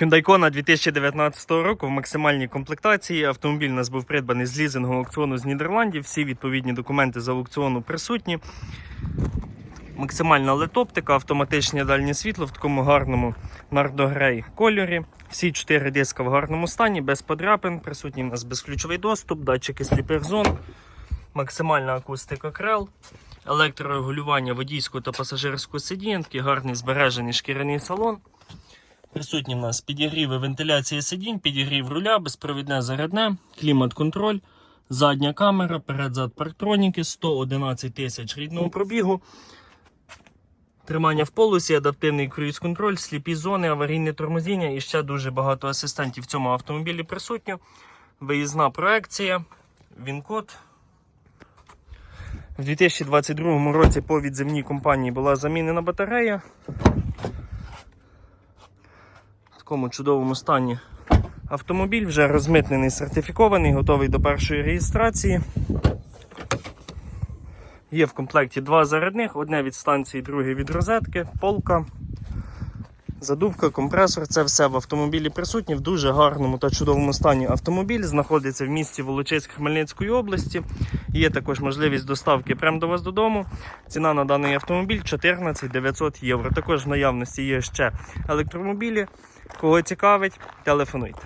Hyundai Kona 2019 року в максимальній комплектації. Автомобіль у нас був придбаний з лізингового аукціону з Нідерландів. Всі відповідні документи з аукціону присутні. Максимальна летоптика, автоматичне дальнє світло в такому гарному нардогрей кольорі. Всі чотири диска в гарному стані, без подряпин. Присутній у нас безключовий доступ, датчики сліпих зон, максимальна акустика крел, електрорегулювання водійського та пасажирського сидінь, такий гарний збережений шкіряний салон. Присутні в нас підігріви вентиляції сидінь, підігрів руля, безпровідне зарядне, клімат-контроль, задня камера, перед-зад парктроніки, 111 тисяч рідного пробігу. Тримання в полосі, адаптивний круїз-контроль, сліпі зони, аварійне тормозіння і ще дуже багато асистентів в цьому автомобілі присутньо. Виїзна проекція, він-код. В 2022 році по відземній компанії була замінена батарея. Такому чудовому стані автомобіль вже розмитнений, сертифікований, готовий до першої реєстрації. Є в комплекті два зарядних, одне від станції, друге від розетки, полка, задувка, компресор. Це все в автомобілі присутнє в дуже гарному та чудовому стані. Автомобіль знаходиться в місті Волочиськ Хмельницької області. Є також можливість доставки прямо до вас додому. Ціна на даний автомобіль 14 900 євро. Також в наявності є ще електромобілі. Кого цікавить, телефонуйте.